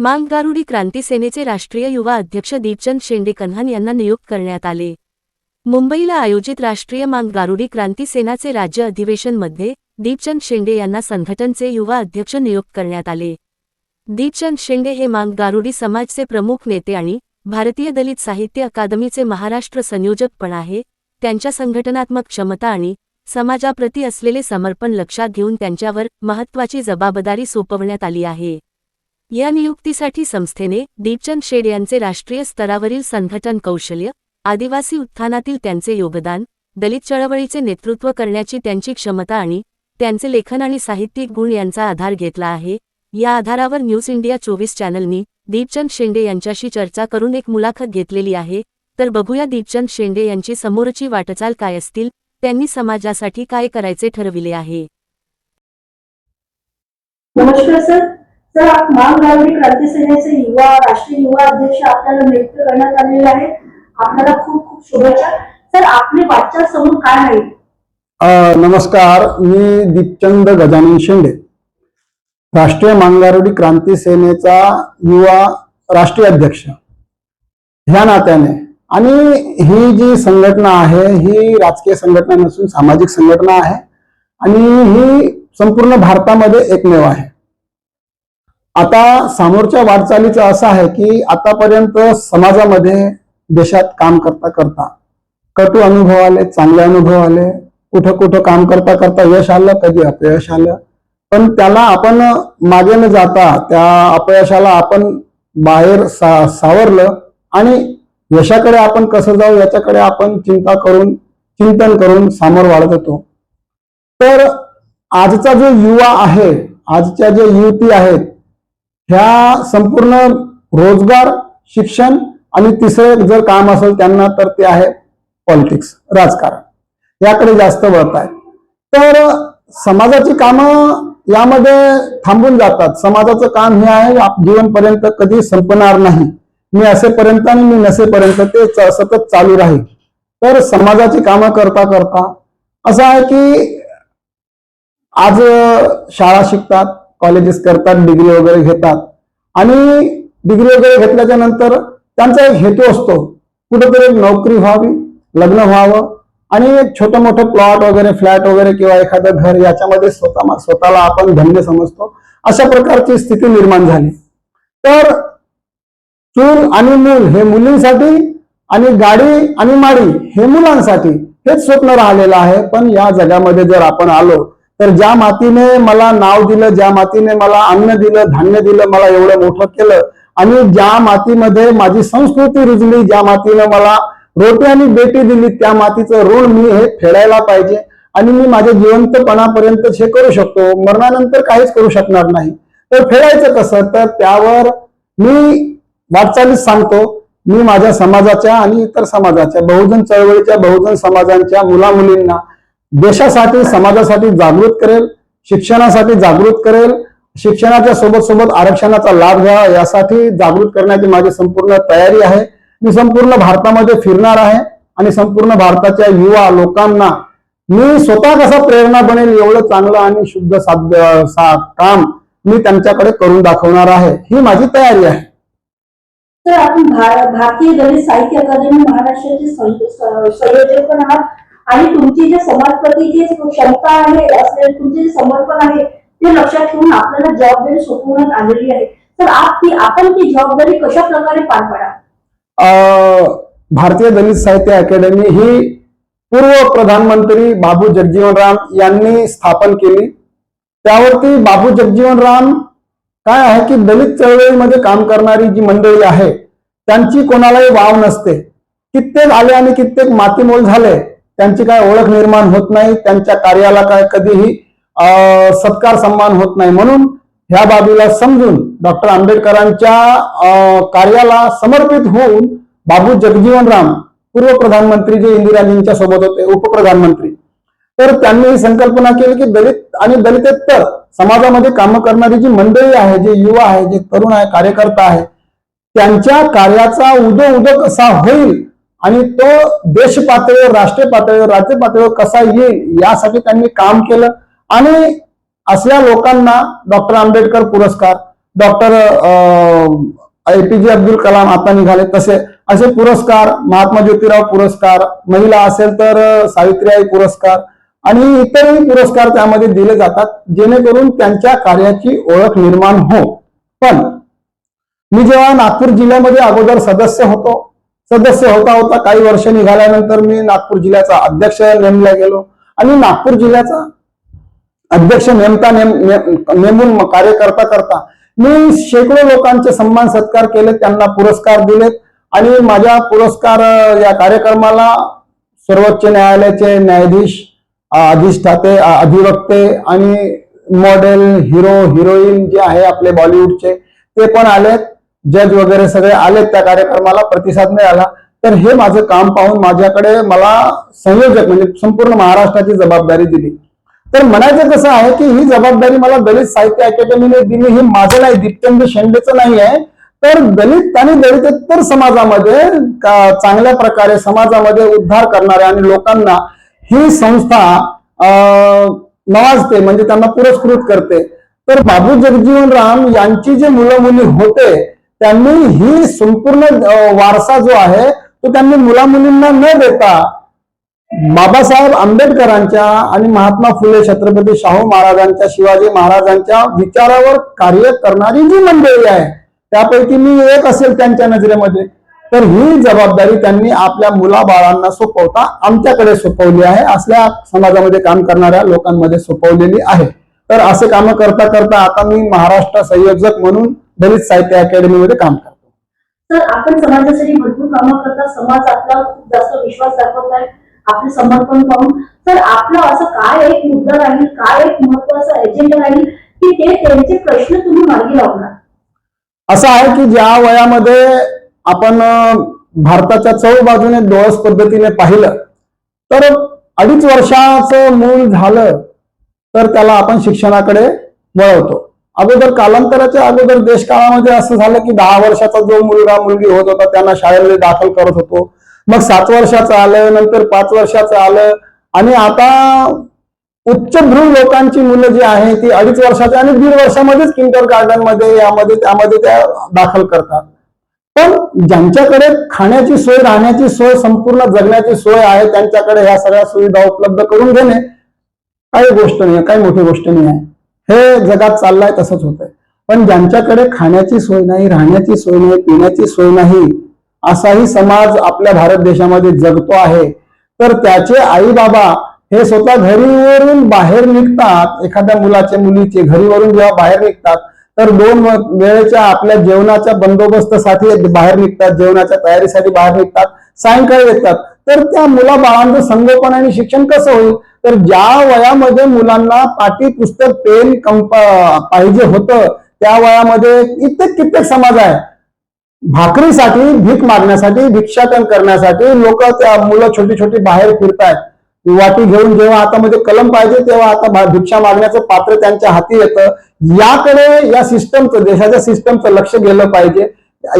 मांग गारुडी क्रांती सेनेचे राष्ट्रीय युवा अध्यक्ष दीपचंद शेंडे कन्हान यांना नियुक्त करण्यात आले. मुंबईला आयोजित राष्ट्रीय मांग गारुडी क्रांती सेनाचे राज्य अधिवेशनमध्ये दीपचंद शेंडे यांना संघटनचे युवा अध्यक्ष नियुक्त करण्यात आले. दीपचंद शेंडे हे मांग गारुडी समाजचे प्रमुख नेते आणि भारतीय दलित साहित्य अकादमीचे महाराष्ट्र संयोजक पण आहे. त्यांच्या संघटनात्मक क्षमता आणि समाजाप्रती असलेले समर्पण लक्षात घेऊन त्यांच्यावर महत्त्वाची जबाबदारी सोपवण्यात आली आहे. या नियुक्तीसाठी संस्थेने दीपचंद शेड यांचे राष्ट्रीय स्तरावरील संघटन कौशल्य आदिवासी उत्थानातील त्यांचे योगदान दलित चळवळीचे नेतृत्व करण्याची त्यांची क्षमता आणि त्यांचे लेखन आणि साहित्यिक गुण यांचा आधार घेतला आहे. या आधारावर न्यूज इंडिया चोवीस चॅनलनी दीपचंद शेंडे यांच्याशी चर्चा करून एक मुलाखत घेतलेली आहे. तर बघूया दीपचंद शेंडे यांची समोरची वाटचाल काय असतील त्यांनी समाजासाठी काय करायचे ठरविले आहे? नमस्कार सर. सर आप क्रांती सेनेचे युवा राष्ट्रीय युवा अध्यक्ष आपल्याला नियुक्त करण्यात आलेले आहे आपल्याला खूप खूप शुभेच्छा. सर आपली वाटचाल समोर काय आहे? नमस्कार. मी दीपचंद गजानन शेंडे राष्ट्रीय मांगारोडी क्रांती सेनेचा युवा राष्ट्रीय अध्यक्ष. ह्या नात्याने. आणि ही जी संघटना आहे ही राजकीय संघटना नसून सामाजिक संघटना आहे. आणि ही संपूर्ण भारतामध्ये एकमेव आहे. आता समोरच्या वाटचालीचं असं आहे की आतापर्यंत समाजामध्ये देशात काम करता करता कटू अनुभव आले चांगले अनुभव आले कुठं कुठं काम करता करता यश आलं कधी अपयश आलं. पण त्याला आपण मागे न जाता त्या अपयशाला आपण बाहेर सा सावरलं आणि यशाकडे आपण कसं जाऊ याच्याकडे आपण चिंता करून चिंतन करून सामोर वाढत होतो. तर आजचा जो युवा आहे आजच्या जे युवती आहेत ह्या संपूर्ण रोजगार शिक्षण आणि तिसरे जर काम असेल त्यांना तर ते आहे पॉलिटिक्स राजकारण. याकडे जास्त वळत आहे तर समाजाची कामं यामध्ये थांबून जातात. समाजाचं काम हे आहे आप- जीवनपर्यंत कधी संपणार नाही. मी असेपर्यंत आणि मी नसेपर्यंत ते सतत चालू राहील. तर समाजाची कामं करता करता असं आहे की आज शाळा शिकतात कॉलेजेस करतात डिग्री वगैरे घेतात. आणि डिग्री वगैरे घेतल्याच्या नंतर त्यांचा एक हेतू असतो कुठेतरी एक नोकरी व्हावी लग्न व्हावं आणि एक छोटं मोठं प्लॉट वगैरे फ्लॅट वगैरे किंवा एखादं घर याच्यामध्ये स्वतः स्वतःला आपण धन्य समजतो अशा प्रकारची स्थिती निर्माण झाली. तर चूल आणि मूल हे मुलींसाठी आणि गाडी आणि माडी हे मुलांसाठी हेच स्वप्न राहिलेलं आहे. पण या जगामध्ये जर आपण आलो तर ज्या मातीने मला नाव दिलं ज्या मातीने मला अन्न दिलं धान्य दिलं मला एवढं मोठं केलं आणि ज्या मातीमध्ये माझी संस्कृती रुजली ज्या मातीनं मला रोटी आणि बेटी दिली त्या मातीचं ऋण मी हे फेडायला पाहिजे. आणि मी माझ्या जिवंतपणापर्यंत हे करू शकतो. मरणानंतर काहीच करू शकणार नाही. तर फेडायचं कसं? तर त्यावर मी वाटचालीच सांगतो. मी माझ्या समाजाच्या आणि इतर समाजाच्या बहुजन चळवळीच्या बहुजन समाजांच्या मुला मुलींना देशासाठी समाजासाठी जागृत करेल शिक्षणासाठी जागृत करेल शिक्षणाच्या सोबत सोबत आरक्षणाचा लाभ घ्यावा यासाठी जागृत करण्याची माझी संपूर्ण तयारी आहे. मी संपूर्ण भारतामध्ये फिरणार आहे आणि संपूर्ण भारताच्या युवा लोकांना मी स्वतः कसा प्रेरणा बनेल एवढं चांगलं आणि शुद्ध साध्य सा काम मी त्यांच्याकडे करून दाखवणार आहे. ही माझी तयारी आहे. तर आपण भारतीय दलित साहित्य अकादमी महाराष्ट्राचे संयोजक पण आहात. आणि तुमची जे समाजप्रती जी क्षमता आहे असेल तुमचे जे समर्पण आहे ते लक्षात ठेवून आपल्याला जबाबदारी सोपवण्यात आलेली आहे. तर आप ती आपण ती जबाबदारी कशा प्रकारे पार पाडा भारतीय दलित साहित्य अकॅडमी ही पूर्व प्रधानमंत्री बाबू जगजीवन राम यांनी स्थापन केली. त्यावरती बाबू जगजीवन राम काय आहे की दलित चळवळीमध्ये काम करणारी जी मंडळी आहे त्यांची कोणालाही वाव नसते. कित्येक आले आणि कित्येक मातीमोल झाले त्यांची काय ओळख निर्माण होत नाही त्यांच्या कार्याला काय कधीही सत्कार सन्मान होत नाही. म्हणून ह्या बाबीला समजून डॉक्टर आंबेडकरांच्या कार्याला समर्पित होऊन बाबू जगजीवन राम पूर्व प्रधानमंत्री जे इंदिराजींच्या सोबत होते उपप्रधानमंत्री. तर त्यांनी ही संकल्पना केली की दलित आणि दलितेतर समाजामध्ये कामं करणारी जी मंडळी आहे जे युवा आहे जे तरुण आहे कार्यकर्ता आहे त्यांच्या कार्याचा उदो उदो कसा होईल आणि तो देश पातळीवर राष्ट्रीय पातळीवर राज्य पातळीवर कसा येईल यासाठी त्यांनी काम केलं. आणि असल्या लोकांना डॉक्टर आंबेडकर पुरस्कार डॉक्टर ए पी जे अब्दुल कलाम आता निघाले. तसे असे पुरस्कार महात्मा ज्योतिराव पुरस्कार महिला असेल तर सावित्रीबाई पुरस्कार आणि इतरही पुरस्कार त्यामध्ये दिले जातात जेणेकरून त्यांच्या कार्याची ओळख निर्माण हो पण मी जेव्हा नागपूर जिल्ह्यामध्ये अगोदर सदस्य होतो सदस्य होता होता काही वर्ष निघाल्यानंतर मी नागपूर जिल्ह्याचा अध्यक्ष नेमला गेलो. आणि नागपूर जिल्ह्याचा अध्यक्ष नेमता नेम नेमून कार्य करता करता मी शेकडो लोकांचे सन्मान सत्कार केले त्यांना पुरस्कार दिलेत. आणि माझ्या पुरस्कार या कार्यक्रमाला सर्वोच्च न्यायालयाचे न्यायाधीश अधिष्ठाते अधिवक्ते आणि मॉडेल हिरो हिरोईन जे आहे आपले बॉलिवूडचे ते पण आलेत. जज वगैरे सगळे आलेत त्या कार्यक्रमाला प्रतिसाद मिळाला. तर हे माझं काम पाहून माझ्याकडे मला संयोजक म्हणजे संपूर्ण महाराष्ट्राची जबाबदारी दिली. तर म्हणायचं कसं आहे की ही जबाबदारी मला दलित साहित्य अकॅडमीने दिली ही माझं नाही दीपचंद शेंडेचं नाही आहे. तर दलित आणि दलितोत्तर समाजामध्ये चांगल्या प्रकारे समाजामध्ये उद्धार करणाऱ्या आणि लोकांना ही संस्था अं, नवाजते म्हणजे त्यांना पुरस्कृत करते. तर बाबू जगजीवन राम यांची जे मुलं मुली होते त्यांनी ही संपूर्ण वारसा जो आहे तो त्यांनी मुला मुलींना न देता बाबासाहेब आंबेडकरांच्या आणि महात्मा फुले छत्रपती शाहू महाराजांच्या शिवाजी महाराजांच्या विचारावर कार्य करणारी जी मंडळी आहे त्यापैकी मी एक असेल त्यांच्या नजरेमध्ये. तर ही जबाबदारी त्यांनी आपल्या मुलाबाळांना सोपवता आमच्याकडे सोपवली आहे असल्या समाजामध्ये काम करणाऱ्या लोकांमध्ये सोपवलेली आहे. तर असे कामं करता करता आता मी महाराष्ट्र संयोजक म्हणून दलित साहित्य अकॅडमीमध्ये काम करतो. तर आपण समाजासाठी भरपूर कामं करता समाज आपला खूप जास्त विश्वास दाखवत आहे आपले समर्पण पाहून. तर आपलं असं काय एक मुद्दा राहील काय एक महत्त्वाचा एजेंडा राहील की ते त्यांचे प्रश्न तुम्ही मार्गी लावणार? असं आहे की ज्या वयामध्ये आपण भारताच्या चौ बाजूने डोळस पद्धतीने पाहिलं तर अडीच वर्षाचं मूल झालं तर त्याला आपण शिक्षणाकडे वळवतो. अगोदर कालांतराच्या अगोदर देशकाळामध्ये असं झालं की दहा वर्षाचा जो मुलगा मुलगी होत होता त्यांना शाळेमध्ये दाखल करत होतो. मग सात वर्षाचं आलं नंतर पाच वर्षाचं आलं. आणि आता उच्चभ्रू लोकांची मुलं जी आहे ती अडीच वर्षाच्या आणि दीड वर्षामध्येच किंडर गार्डनमध्ये यामध्ये त्यामध्ये त्या दाखल करतात. पण ज्यांच्याकडे खाण्याची सोय राहण्याची सोय संपूर्ण जगण्याची सोय आहे त्यांच्याकडे ह्या सगळ्या सुविधा उपलब्ध करून घेणे काही गोष्ट नाही काही मोठी गोष्ट नाही आहे. हे जगात चाललंय तसंच होतंय. पण ज्यांच्याकडे खाण्याची सोय नाही राहण्याची सोय नाही पिण्याची सोय नाही असाही समाज आपल्या भारत देशामध्ये जगतो आहे. तर त्याचे आई बाबा हे स्वतः घरीवरून बाहेर निघतात. एखाद्या मुलाचे मुलीचे घरीवरून जेव्हा बाहेर निघतात तर दोन वेळेच्या आपल्या जेवणाच्या बंदोबस्तासाठी बाहेर निघतात जेवणाच्या तयारीसाठी बाहेर निघतात सायंकाळी येतात. तर त्या मुला बाळांचं संगोपन आणि शिक्षण कसं होईल? तर ज्या वयामध्ये मुलांना पाठी पुस्तक पेन कंप पाहिजे होतं त्या वयामध्ये कित्येक कित्येक समाज आहे. भाकरीसाठी भीक मागण्यासाठी भिक्षाटन करण्यासाठी लोक त्या मुलं छोटी छोटी बाहेर फिरतायत. वाटी घेऊन जेव्हा हातामध्ये कलम पाहिजे तेव्हा आता भिक्षा मागण्याचं पात्र त्यांच्या हाती येतं. याकडे या सिस्टमचं देशाच्या सिस्टमचं लक्ष गेलं पाहिजे.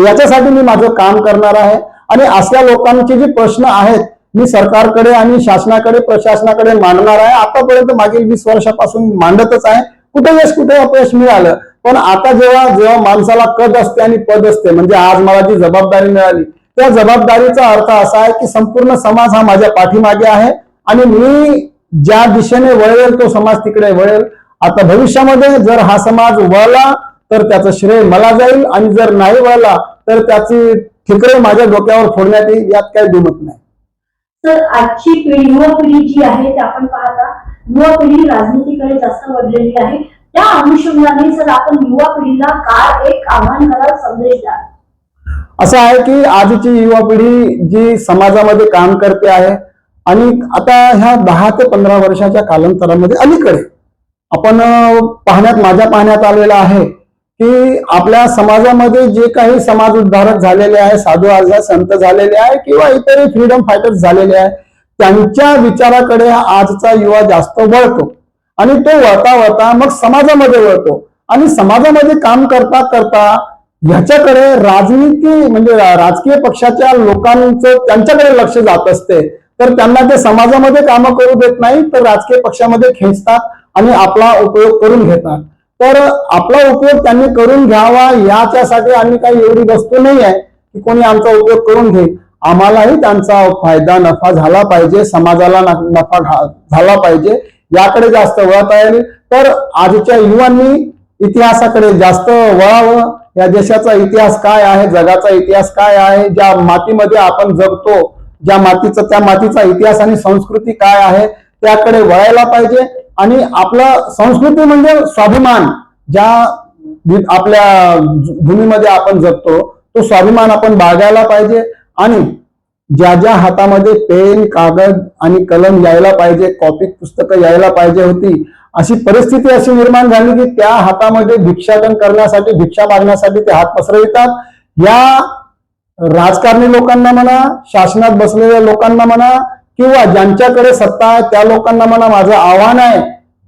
याच्यासाठी मी माझं काम करणार आहे. आणि असल्या लोकांचे जे प्रश्न आहेत मी सरकारकडे आणि शासनाकडे प्रशासनाकडे मांडणार आहे. आतापर्यंत मागील वीस वर्षापासून मांडतच आहे. कुठे यश कुठे अपयश मिळालं? पण आता जेव्हा जेव्हा माणसाला कद असते आणि पद असते म्हणजे आज मला जी जबाबदारी मिळाली त्या जबाबदारीचा अर्थ असा आहे की संपूर्ण समाज हा माझ्या पाठीमागे आहे आणि मी ज्या दिशेने वळेल तो समाज तिकडे वळेल. आता भविष्यामध्ये जर हा समाज वळला तर त्याचं श्रेय मला जाईल आणि जर नाही वळला तर त्याची ठिकरे माझ्या डोक्यावर फोडण्यात येईल यात काही दुमत नाही. तर आजची पिढी युवा पिढी जी आहे ते आपण पाहता युवा पिढी राजनीतीकडे जास्त वळलेली आहे. त्या अनुषंगाने जर आपण युवा पिढीला काय एक आव्हान कराल संदेश द्याल? असं आहे की आजची युवा पिढी जी समाजामध्ये काम करते आहे आणि आता ह्या दहा ते पंधरा वर्षाच्या कालांतरामध्ये अलीकडे आपण पाहण्यात माझ्या पाहण्यात आलेलं आहे की आपल्या समाजामध्ये जे काही समाज उद्धारक झालेले आहे साधू आजा संत झालेले आहे किंवा इतरही फ्रीडम फायटर्स झालेले आहे त्यांच्या विचाराकडे आजचा युवा जास्त वळतो. आणि तो वळता वळता मग समाजामध्ये वळतो. आणि समाजामध्ये काम करता करता ह्याच्याकडे राजनीती म्हणजे राजकीय पक्षाच्या लोकांचं त्यांच्याकडे लक्ष जात असते. तर त्यांना ते समाजामध्ये कामं करू देत नाही तर राजकीय पक्षामध्ये खेचतात आणि आपला उपयोग करून घेतात. तर आपला उपयोग त्यांनी करून घ्यावा याच्यासाठी आम्ही काही एवढी वस्तू नाही आहे की कोणी आमचा उपयोग करून घेईल. आम्हालाही त्यांचा फायदा नफा झाला पाहिजे समाजाला नफा झाला पाहिजे याकडे जास्त वळता येईल. तर आजच्या युवांनी इतिहासाकडे जास्त वळावं. या देशाचा इतिहास काय आहे जगाचा इतिहास काय आहे ज्या मातीमध्ये आपण जगतो ज्या मातीचा त्या मातीचा इतिहास आणि संस्कृती काय आहे त्याकडे वळायला पाहिजे. आणि आपलं संस्कृती म्हणजे स्वाभिमान ज्या आपल्या भूमीमध्ये आपण जगतो तो स्वाभिमान आपण बाळगायला पाहिजे आणि ज्या ज्या हातामध्ये पेन कागद आणि कलम यायला पाहिजे कॉपी पुस्तकं यायला पाहिजे होती अशी परिस्थिती अशी निर्माण झाली की त्या हातामध्ये भिक्षाटन करण्यासाठी भिक्षा मागण्यासाठी ते हात पसरवितात या राजकारणी लोकांना म्हणा शासनात बसलेल्या लोकांना म्हणा किंवा ज्यांच्याकडे सत्ता आहे त्या लोकांना म्हणा माझं आव्हान आहे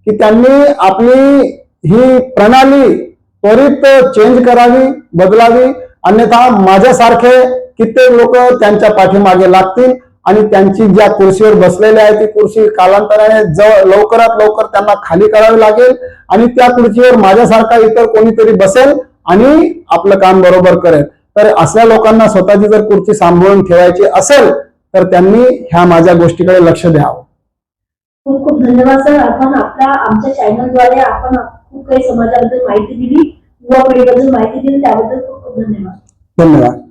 की त्यांनी आपली ही प्रणाली त्वरित चेंज करावी बदलावी. अन्यथा माझ्यासारखे कित्येक लोक त्यांच्या पाठीमागे लागतील आणि त्यांची ज्या कुर्सीवर बसलेल्या आहे ती कुर्सी कालांतराने जवळ लवकरात लवकर त्यांना खाली करावी लागेल आणि त्या कुर्सीवर माझ्यासारखा इतर कोणीतरी बसेल आणि आपलं काम बरोबर करेल. तर असल्या लोकांना स्वतःची जर खुर्ची सांभाळून ठेवायची असेल तर त्यांनी ह्या माझ्या गोष्टीकडे लक्ष द्यावं. खूप खूप धन्यवाद सर. आपण आपल्या आमच्या चॅनलद्वारे आपण खूप काही समाजाबद्दल माहिती दिली. युवा पिढीबद्दल माहिती दिली त्याबद्दल खूप खूप धन्यवाद. धन्यवाद.